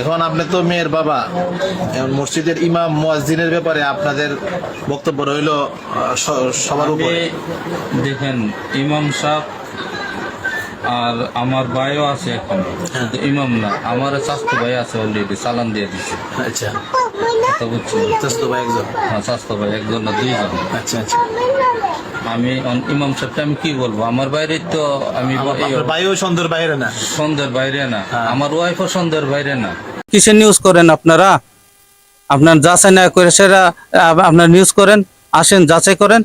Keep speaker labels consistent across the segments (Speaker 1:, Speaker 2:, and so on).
Speaker 1: এখন আপনি তো মেয়ের বাবা। এখন মসজিদের ইমাম মুয়াজ্জিনের ব্যাপারে আপনাদের বক্তব্য রইল সবার উপরে।
Speaker 2: দেখেন ইমাম সাহেব আর আমার ভাইও আছে এখন। কিন্তু ইমাম না আমার স্বাস্থ্য ভাই আছে অলরেডি চালান দিয়ে দিচ্ছে
Speaker 1: আচ্ছা। চাস্তো ভাই একজন।
Speaker 2: হ্যাঁ, স্বাস্থ্য ভাই একজন না দুইজন।
Speaker 1: আচ্ছা আচ্ছা।
Speaker 2: আমি ইমাম আমি কি বলব? আমার বাইরে তো আমি
Speaker 1: সন্ধ্যের বাইরে না?
Speaker 2: সন্ধ্যের বাইরে না।
Speaker 1: হ্যাঁ।
Speaker 2: আমার ওয়াইফও সন্ধ্যের বাইরে না।
Speaker 3: কিসের নিউজ করেন আপনারা? আপনার যাচাই না করে আহ, আপনার নিউজ করেন আসেন যাচাই করেন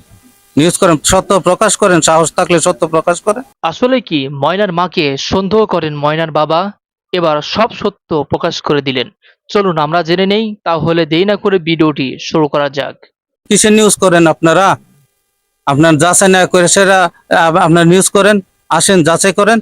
Speaker 3: নিউজ করেন সত্য প্রকাশ করেন সাহস থাকলে সত্য প্রকাশ করেন।
Speaker 4: আসলে কি ময়নার মাকে সন্দেহ করেন ময়নার বাবা এবার সব সত্য প্রকাশ করে দিলেন। চলুন আমরা জেনে নেই তাহলে দেরি না করে ভিডিওটি শুরু করা যাক।
Speaker 3: কিসের নিউজ করেন আপনারা? আপনার যাচাই না করে আহ, আপনার নিউজ করেন আসেন যাচাই করেন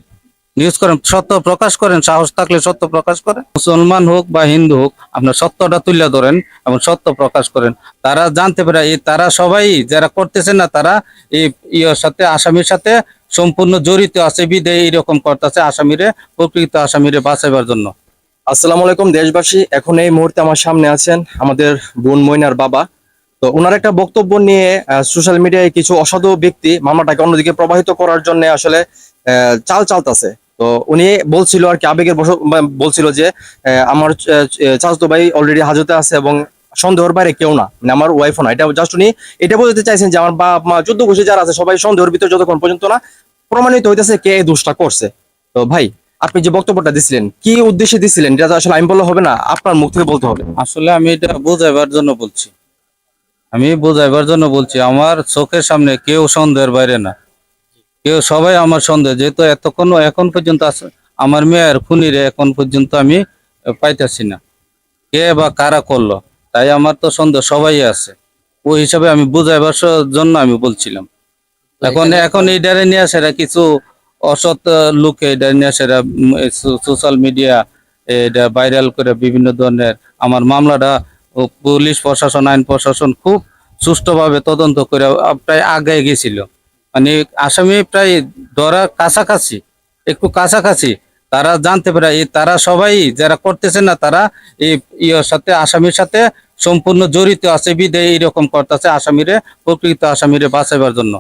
Speaker 3: নিউজ করেন, সত্য প্রকাশ করেন, সাহস থাকলে সত্য প্রকাশ করেন। মুসলমান হোক বা হিন্দু হোক, আপনার সত্যটা তুলে ধরেন এবং সত্য প্রকাশ করেন। তারা জানতে পারে, এই তারা সবাই যারা করতেছে না, তারা এই ইয়ের সাথে, আসামির সাথে সম্পূর্ণ জড়িত আছে বিদে এইরকম করতেছে আসামিরে, প্রকৃত আসামিরে বাঁচাইবার জন্য।
Speaker 5: আসসালামু আলাইকুম, দেশবাসী। এখন এই মুহূর্তে আমার সামনে আছেন আমাদের বোন মইনার বাবা। তো ওনার একটা বক্তব্য নিয়ে সোশ্যাল মিডিয়ায় কিছু অসাধু ব্যক্তি মামলাটাকে অন্যদিকে প্রবাহিত করার জন্য আসলে চাল চালতাছে। তো উনি বলছিল আর কি, আবেগের বশ, বা- বলছিল যে আমার চাচতো ভাই অলরেডি হাজতে আছে এবং সন্দেহের বাইরে কেউ না মানে আমার ওয়াইফও না। এটা জাস্ট উনি, এটা বলতে চাইছেন যে আমার বাপ মা যুদ্ধ ঘুষি যারা আছে, সবাই সন্দেহের ভিতরে যতক্ষণ পর্যন্ত না, প্রমাণিত হইতেছে কে এই দোষটা করছে। তো ভাই, আপনি যে বক্তব্যটা দিছিলেন, কি উদ্দেশ্যে দিছিলেন, এটা আসলে আমি বললে হবে না, আপনার মুখ থেকে বলতে হবে।
Speaker 3: আসলে আমি এটা বোঝাইবার জন্য বলছি। আমি বোঝাইবার জন্য বলছি, আমার চোখের সামনে কেউ সন্দেহের বাইরে না। কেউ সবাই আমার সন্দেহ যেহেতু এতক্ষণ এখন পর্যন্ত আছে- আমার মেয়ের খুনিরে এখন পর্যন্ত আমি পাইতাছি না। কে বা কারা করল তাই আমার তো সন্দেহ সবাই আছে। ওই হিসাবে আমি বুঝাইবার জন্য আমি বলছিলাম। এখন এখন এই ডারে নিয়ে সেরা কিছু অসৎ লোকে এটা নিয়ে সেরা সোশ্যাল মিডিয়া এটা ভাইরাল করে বিভিন্ন ধরনের আমার মামলাটা পুলিশ প্রশাসন আইন প্রশাসন খুব সুষ্ঠুভাবে তদন্ত করে প্রায় আগে গেছিল। মানে আসামি প্রায় ধরার কাছাকাছি একটু কাছাকাছি। তারা জানতে পারে এই তারা সবাই যারা করতেছে না তারা এই ইয়ের সাথে আসামির সাথে সম্পূর্ণ জড়িত আছে বিদে এইরকম করতেছে আসামিরে প্রকৃত আসামিরে বাঁচাইবার জন্য।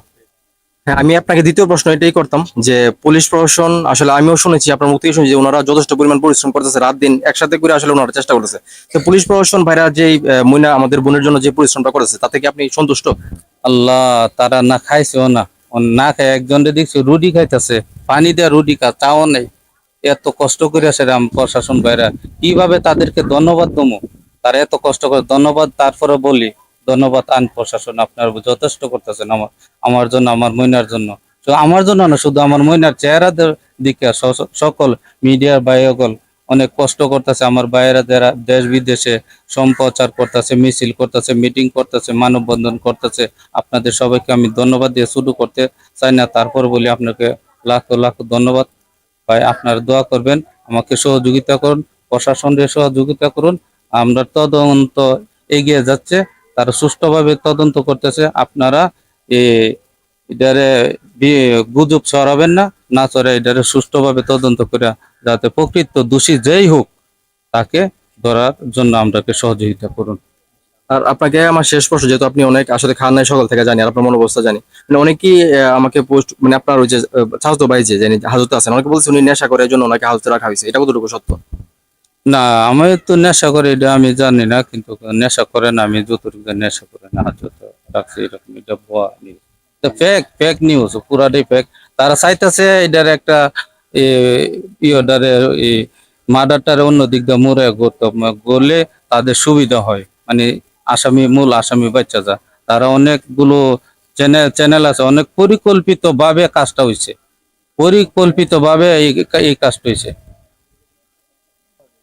Speaker 5: হ্যাঁ আমি আপনাকে দ্বিতীয় প্রশ্ন এটাই করতাম যে পুলিশ প্রশাসন আসলে আমিও শুনেছি আপনার মুখ থেকে শুনেছি যে ওনারা যথেষ্ট পরিমাণ পরিশ্রম করতেছে রাত দিন একসাথে করে আসলে ওনারা চেষ্টা করতেছে। তো পুলিশ প্রশাসন ভাইরা যে মইনা আমাদের বোনের জন্য যে পরিশ্রমটা করেছে তাতে কি আপনি সন্তুষ্ট?
Speaker 3: আল্লাহ তারা না খাইছেও না। না খায়, একজনে দেখছি রুটি খাইতেছে, পানি দেওয়া রুটি খা, তাও নেই। এত কষ্ট করে আসে রাম প্রশাসন ভাইরা। কীভাবে তাদেরকে ধন্যবাদ দমো তারা এত কষ্ট করে, ধন্যবাদ তারপরে বলি, ধন্যবাদ আন প্রশাসন, আপনার যথেষ্ট করতেছেন আমার আমার জন্য, আমার মইনার জন্য। আমার জন্য না, শুধু আমার মইনার চেহারা দিকে সকল মিডিয়ার বাইকল অনেক কষ্ট করতেছে। আমার বাইরা যারা দেশ বিদেশে সম্প্রচার করতেছে, মিছিল করতেছে, মিটিং করতেছে, মানববন্ধন করতেছে, আপনাদের সবাইকে আমি ধন্যবাদ দিয়ে শুরু করতে চাই না। তারপর বলি আপনাকে লাখ লাখ ধন্যবাদ। ভাই, আপনার দোয়া করবেন, আমাকে সহযোগিতা করুন প্রশাসনের সহযোগিতা করুন। আমরা তদন্ত এগিয়ে যাচ্ছে, তারা সুষ্ঠুভাবে তদন্ত করতেছে। আপনারা এটারে গুজব ছড়াবেন না না ছড়া এটারে সুষ্ঠুভাবে তদন্ত করে যাতে প্রকৃত দোষী যেই হোক তাকে ধরার জন্য আমরাকে সহযোগিতা করুন।
Speaker 5: আর আপনাকে আমার শেষ প্রশ্ন যেহেতু আপনি অনেক আসলে খান নাই সকাল থেকে জানি আর আপনার মনোবস্থা জানি। মানে অনেকেই আমাকে পোস্ট মানে আপনার ওই যে স্বাস্থ্য ভাই যে জানি হাজতে আছেন অনেকে বলছে উনি নেশা করে এই জন্য ওনাকে হাজতে রাখা হয়েছে। এটা কতটুকু সত্য?
Speaker 3: না আমি তো নেশা করে এটা আমি জানি না কিন্তু নেশা করে না আমি যতটুকু নেশা করে না যত রাখছি এরকম এটা ভুয়া। নিউজ ফেক ফেক নিউজ পুরাটাই ফেক তারা চাইতেছে এটার একটা ইয়েটারে মার্ডারটারে অন্য দিক দিয়ে মোড়ে করতে গলে তাদের সুবিধা হয়। মানে আসামি, মূল আসামি বাচ্চা যা। তারা অনেকগুলো চ্যানেল চ্যানেল আছে। অনেক পরিকল্পিত ভাবে কাজটা হয়েছে পরিকল্পিত ভাবে এই এই কাজটা হয়েছে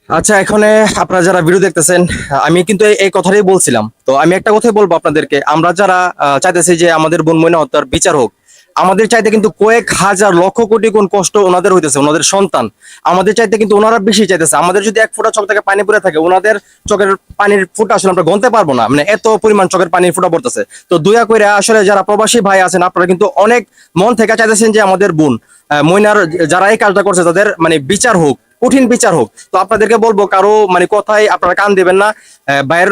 Speaker 5: আচ্ছা এখানে আপনারা যারা ভিডিও দেখতেছেন আমি কিন্তু এই- কথাটাই বলছিলাম। তো আমি একটা কথাই বলব আপনাদেরকে। আমরা যারা চাইতেছি যে আমাদের বোন ময়না হত্যার বিচার হোক আমাদের চাইতে কিন্তু কয়েক হাজার লক্ষ কোটি গুণ কষ্ট ওনাদের হইতেছে ওনাদের সন্তান। আমাদের চাইতে কিন্তু ওনারা বেশি চাইতেছে। আমাদের যদি এক ফোঁটা চোখ থেকে পানি পড়ে থাকে ওনাদের চোখের পানির ফুটা আসলে আমরা গনতে পারব না। মানে এত পরিমাণ চোখের পানির ফুটা পড়তেছে। তো দুয়া করে আসলে যারা প্রবাসী ভাই আছেন আপনারা কিন্তু অনেক মন থেকে চাইতেছেন যে আমাদের বোন আহ, ময়নার যারা এই কাজটা করছে তাদের মানে বিচার হোক। কঠিন বিচার হোক। তো আপনাদেরকে বলব, কারও মানে কথাই আপনারা কান দেবেন না। ভাইয়ের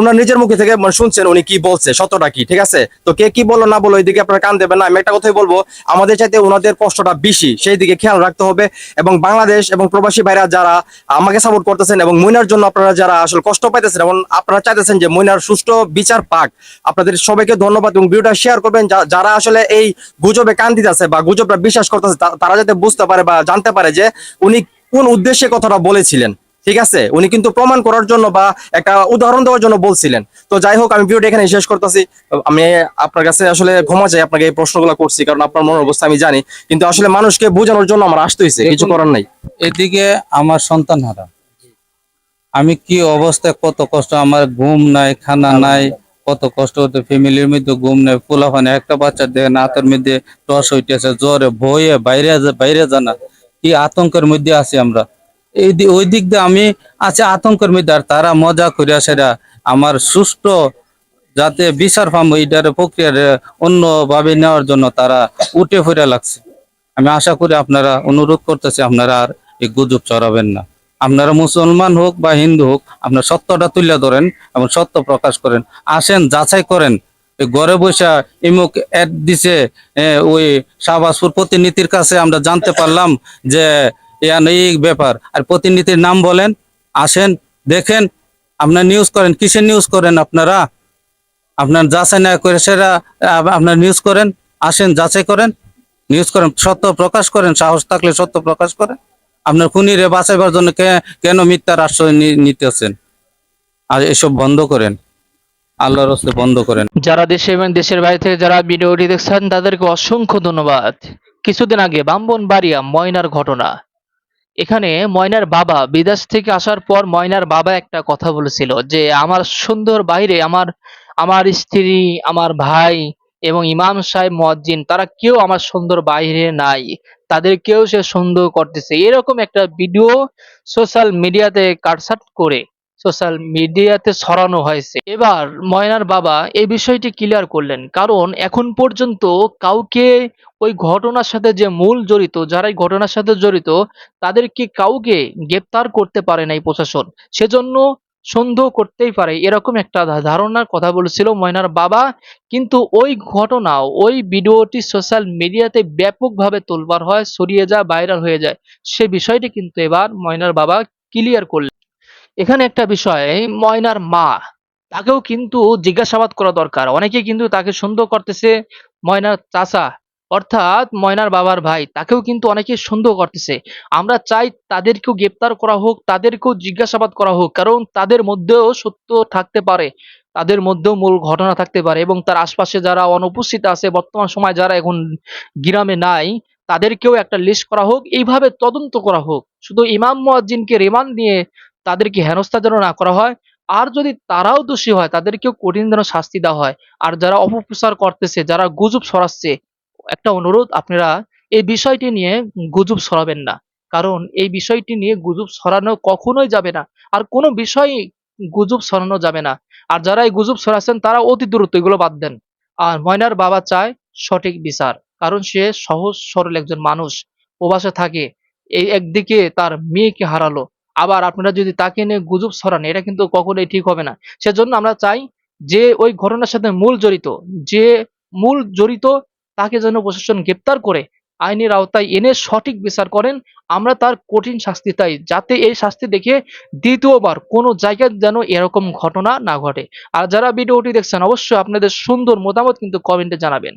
Speaker 5: ওনার নিজের মুখে থেকে মানে শুনছেন উনি কি বলছে, সত্যটা কি, ঠিক আছে? তো কে কি বলল না বলো ওইদিকে আপনারা কান দেবেন না। আমি একটা কথাই বলব, আমাদের চাইতে ওনাদের কষ্টটা বেশি, সেই দিকে খেয়াল রাখতে হবে। এবং বাংলাদেশ এবং প্রবাসী ভাইরা যারা আমাকে সাপোর্ট করতেছেন এবং মইনার জন্য আপনারা যারা আসলে কষ্ট পাইতেছেন, এবং আপনারা চাইতেছেন যে মইনার সুষ্ঠু বিচার পাক, আপনাদের সবাইকে ধন্যবাদ এবং ভিডিওটা শেয়ার করবেন। যারা আসলে এই গুজবে কান দিতেছে বা গুজবটা বিশ্বাস করতেছে তারা যাতে বুঝতে পারে বা জানতে পারে যে উনি কোন উদ্দেশ্যে কথাটা বলেছিলেন? ঠিক আছে? উনি কিন্তু প্রমাণ করার জন্য বা একটা উদাহরণ দেওয়ার জন্য বলছিলেন। তো যাই হোক, আমি ভিডিওটা এখানে শেষ করতেছি। আমি আপনার কাছে আসলে ক্ষমা চাই, আপনাকে এই প্রশ্নগুলো করছি, কারণ আপনার মনের অবস্থা আমি জানি। কিন্তু আসলে মানুষকে বোঝানোর জন্য আমার আসতে হয়েছে, কিছু করার নাই।
Speaker 3: এদিকে আমার সন্তান হারা। আমি কি অবস্থায় কত কষ্ট, আমার ঘুম নাই, খানা নাই, কত কষ্ট হতো, ফ্যামিলির মধ্যে ঘুম নাই পোলাফানে একটা বাচ্চা দেখেন হাতের মধ্যে টস হইতেছে, জ্বরে, ভয়ে বাইরে বাইরে জানা কি আতঙ্কের মধ্যে আছি আমরা। এই ওই দিক দিয়ে আমি আছে আতঙ্কের মধ্যে, আর তারা মজা করিয়া সেটা আমার সুস্থ যাতে বিচার পাম, এইটার প্রক্রিয়ার অন্য ভাবে নেওয়ার জন্য তারা উঠে ফিরে লাগছে। আমি আশা করি আপনারা অনুরোধ করতেছি, আপনারা আর এই গুজব চড়াবেন না। আপনারা মুসলমান হোক বা হিন্দু হোক, আপনার সত্যটা তুলে ধরেন এবং সত্য প্রকাশ করেন। আসেন, যাচাই করেন। এই ঘরে বসে ইমুক অ্যাড দিছে ওই শাহবাজপুর প্রতিনিধির কাছে আমরা জানতে পারলাম যে ইয়ান এই ব্যাপার। আর প্রতিনিধির নাম বলেন আসেন দেখেন আপনার নিউজ করেন কিসের নিউজ করেন আপনারা? আপনার যাচাই না করে আহ, আপনার নিউজ করেন আসেন যাচাই করেন নিউজ করেন সত্য প্রকাশ করেন সাহস থাকলে সত্য প্রকাশ করেন। আপনার খুনিরে বাঁচাইবার জন্য কেন মিথ্যার আশ্রয় নিতেছেন? আর এসব বন্ধ করেন। আল্লাহর হস্তে বন্ধ করেন।
Speaker 4: যারা দেশে এবং দেশের বাইরে থেকে যারা ভিডিওটি দেখছেন, তাদেরকে অসংখ্য ধন্যবাদ। কিছুদিন আগে বাম্বনবাড়িয়া ময়নার ঘটনা। এখানে ময়নার বাবা বিদেশ থেকে আসার পর ময়নার বাবা একটা কথা বলেছিল যে, আমার সুন্দর বাইরে আমার আমার স্ত্রী, আমার ভাই এবং ইমাম সাহেব মজ্জিন তারা কেউ আমার সুন্দর বাইরে নাই। তাদের কেউ সে সুন্দর করতেছে। এরকম একটা ভিডিও সোশ্যাল মিডিয়াতে কাটসাট করে সোশ্যাল মিডিয়াতে ছড়ানো হয়েছে। এবার ময়নার বাবা এই বিষয়টি ক্লিয়ার করলেন। কারণ এখন পর্যন্ত কাউকে ওই ঘটনার সাথে যে মূল জড়িত যারা এই ঘটনার সাথে জড়িত, তাদেরকে কাউকে গ্রেপ্তার করতে পারে নাই প্রশাসন। সেজন্য সন্দেহ করতেই পারে, এরকম একটা ধারণার কথা বলেছিল ময়নার বাবা। কিন্তু ওই ঘটনা, ওই ভিডিওটি সোশ্যাল মিডিয়াতে ব্যাপকভাবে তোলবার হয়, ছড়িয়ে যায় ভাইরাল হয়ে যায়। সে বিষয়টি কিন্তু এবার ময়নার বাবা ক্লিয়ার করলেন। এখানে একটা বিষয় ময়নার মা, তাকেও কিন্তু জিজ্ঞাসাবাদ করা দরকার। অনেকে কিন্তু তাকে সন্দেহ করতেছে ময়নার চাচা, অর্থাৎ ময়নার বাবার ভাই, তাকেও কিন্তু অনেকে সন্দেহ করতেছে। আমরা চাই তাদেরকেও গ্রেপ্তার করা হোক, তাদেরকেও জিজ্ঞাসাবাদ করা হোক, কারণ তাদের মধ্যেও সত্য থাকতে পারে, তাদের মধ্যেও মূল ঘটনা থাকতে পারে এবং তার আশপাশে যারা অনুপস্থিত আছে, বর্তমান সময় যারা এখন গ্রামে নাই, তাদেরকেও একটা লিস্ট করা হোক, এইভাবে তদন্ত করা হোক। শুধু ইমাম মুয়াজ্জিনকে রিমান্ড নিয়ে তাদেরকে হেনস্থা যেন না করা হয়। আর যদি তারাও দোষী হয়, তাদেরকেও কঠিন যেন শাস্তি দেওয়া হয়। আর যারা অপপ্রচার করতেছে, যারা গুজব ছড়াচ্ছে, একটা অনুরোধ, আপনারা এই বিষয়টি নিয়ে গুজব ছড়াবেন না। কারণ এই বিষয়টি নিয়ে গুজব ছড়ানো কখনোই যাবে না। আর কোনো বিষয় গুজব ছড়ানো যাবে না। আর যারা এই গুজব ছড়াচ্ছেন, তারা অতি দ্রুত এগুলো বাদ দেন। আর ময়নার বাবা চায় সঠিক বিচার, কারণ সে সহজ সরল একজন মানুষ, প্রবাসে থাকে। এই একদিকে তার মেয়েকে হারালো আবার আপনারা যদি তাকে নিয়ে গুজব ছড়ান, এটা কিন্তু কখনোই ঠিক হবে না। সেজন্য আমরা চাই যে ওই ঘটনার সাথে মূল জড়িত, যে মূল জড়িত তাকে যেন প্রশাসন গ্রেপ্তার করে, আইনের আওতায় এনে সঠিক বিচার করেন, আমরা তার কঠিন শাস্তি চাই, যাতে এই শাস্তি দেখে দ্বিতীয়বার কোনো জায়গায় যেন এরকম ঘটনা না ঘটে। আর যারা ভিডিওটি দেখছেন, অবশ্যই আপনাদের সুন্দর মতামত কিন্তু কমেন্টে জানাবেন।